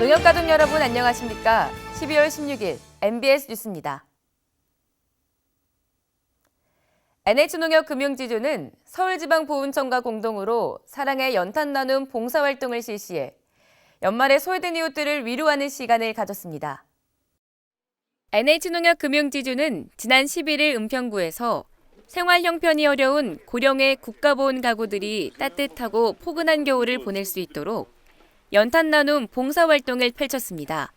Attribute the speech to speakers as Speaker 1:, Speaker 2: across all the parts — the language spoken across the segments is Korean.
Speaker 1: 농협 가족 여러분 안녕하십니까? 12월 16일 MBS 뉴스입니다. NH농협금융지주는 서울지방보훈청과 공동으로 사랑의 연탄 나눔 봉사활동을 실시해 연말에 소외된 이웃들을 위로하는 시간을 가졌습니다. NH농협금융지주는 지난 11일 은평구에서 생활 형편이 어려운 고령의 국가보훈 가구들이 따뜻하고 포근한 겨울을 보낼 수 있도록 연탄 나눔 봉사활동을 펼쳤습니다.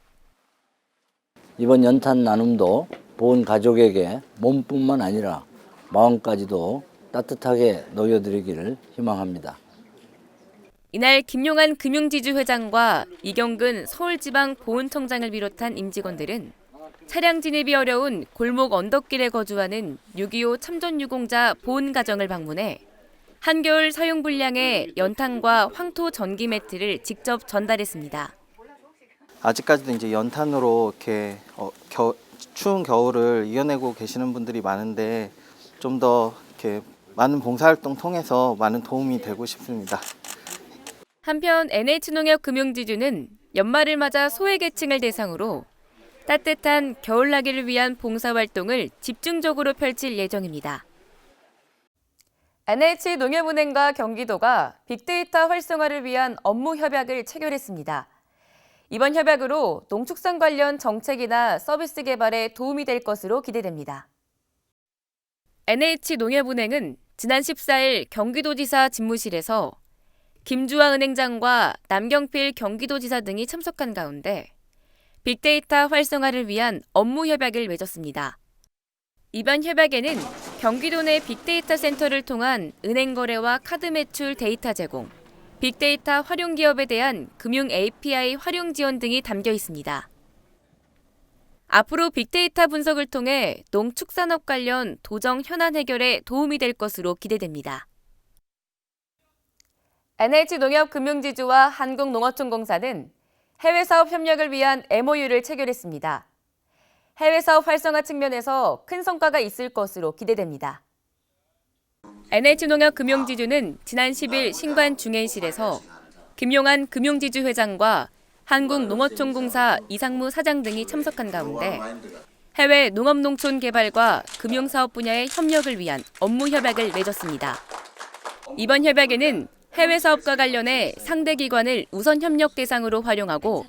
Speaker 2: 이번 연탄 나눔도 보훈 가족에게 몸뿐만 아니라 마음까지도 따뜻하게 녹여드리기를 희망합니다.
Speaker 1: 이날 김용한 금융지주 회장과 이경근 서울지방 보훈청장을 비롯한 임직원들은 차량 진입이 어려운 골목 언덕길에 거주하는 6.25 참전유공자 보훈 가정을 방문해 한겨울 사용 불량의 연탄과 황토 전기 매트를 직접 전달했습니다.
Speaker 3: 아직까지도 이제 연탄으로 이렇게 어, 겨, 추운 겨울을 이겨내고 계시는 분들이 많은데 좀 더 이렇게 많은 봉사활동 통해서 많은 도움이 되고 싶습니다.
Speaker 1: 한편 NH농협금융지주는 연말을 맞아 소외계층을 대상으로 따뜻한 겨울나기를 위한 봉사활동을 집중적으로 펼칠 예정입니다. NH농협은행과 경기도가 빅데이터 활성화를 위한 업무 협약을 체결했습니다. 이번 협약으로 농축산 관련 정책이나 서비스 개발에 도움이 될 것으로 기대됩니다. NH농협은행은 지난 14일 경기도지사 집무실에서 김주화 은행장과 남경필 경기도지사 등이 참석한 가운데 빅데이터 활성화를 위한 업무 협약을 맺었습니다. 이번 협약에는 경기도 내 빅데이터 센터를 통한 은행 거래와 카드 매출 데이터 제공, 빅데이터 활용 기업에 대한 금융 API 활용 지원 등이 담겨 있습니다. 앞으로 빅데이터 분석을 통해 농축산업 관련 도정 현안 해결에 도움이 될 것으로 기대됩니다. NH농협금융지주와 한국농어촌공사는 해외 사업 협력을 위한 MOU를 체결했습니다. 해외 사업 활성화 측면에서 큰 성과가 있을 것으로 기대됩니다. NH농협 금융지주는 지난 10일 신관 중회실에서 김용한 금융지주 회장과 한국농어촌공사 이상무 사장 등이 참석한 가운데 해외 농업농촌 개발과 금융사업 분야의 협력을 위한 업무 협약을 맺었습니다. 이번 협약에는 해외 사업과 관련해 상대 기관을 우선 협력 대상으로 활용하고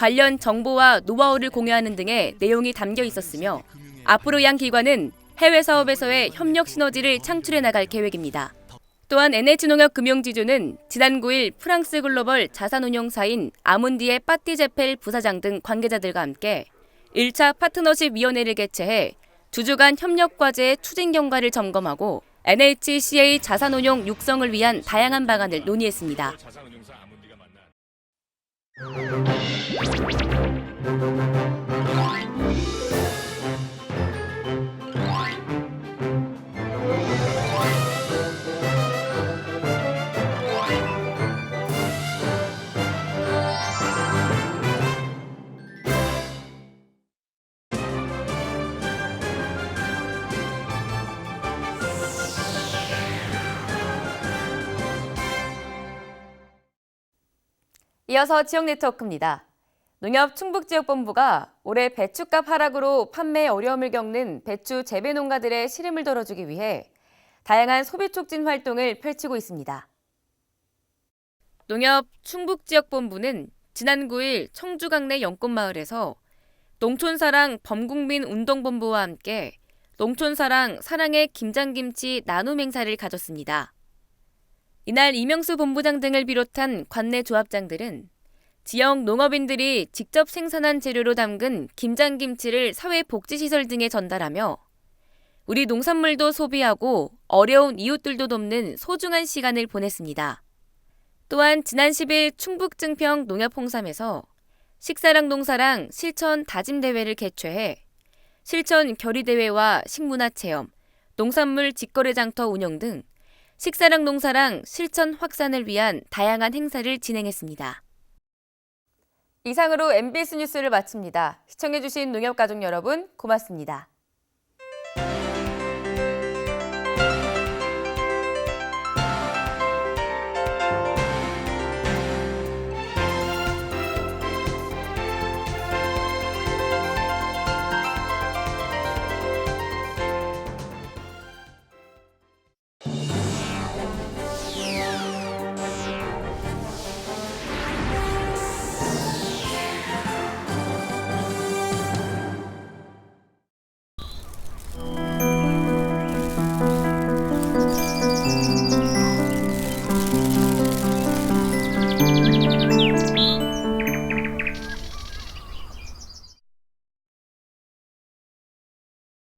Speaker 1: 관련 정보와 노하우를 공유하는 등의 내용이 담겨 있었으며 앞으로 양 기관은 해외 사업에서의 협력 시너지를 창출해 나갈 계획입니다. 또한 NH농협금융지주는 지난 9일 프랑스 글로벌 자산운용사인 아문디의 빠띠제펠 부사장 등 관계자들과 함께 1차 파트너십 위원회를 개최해 주주간 협력 과제의 추진 경과를 점검하고 NHCA 자산운용 육성을 위한 다양한 방안을 논의했습니다. Thank you. 이어서 지역 네트워크입니다. 농협 충북지역본부가 올해 배추값 하락으로 판매 어려움을 겪는 배추 재배 농가들의 시름을 덜어주기 위해 다양한 소비 촉진 활동을 펼치고 있습니다. 농협 충북지역본부는 지난 9일 청주 강내 영꽃마을에서 농촌사랑 범국민 운동본부와 함께 농촌사랑 사랑의 김장김치 나눔 행사를 가졌습니다. 이날 이명수 본부장 등을 비롯한 관내 조합장들은 지역 농업인들이 직접 생산한 재료로 담근 김장김치를 사회복지시설 등에 전달하며 우리 농산물도 소비하고 어려운 이웃들도 돕는 소중한 시간을 보냈습니다. 또한 지난 10일 충북 증평 농협홍삼에서 식사랑 농사랑 실천 다짐 대회를 개최해 실천 결의 대회와 식문화 체험, 농산물 직거래 장터 운영 등 식사랑 농사랑 실천 확산을 위한 다양한 행사를 진행했습니다. 이상으로 MBS 뉴스를 마칩니다. 시청해주신 농협가족 여러분 고맙습니다.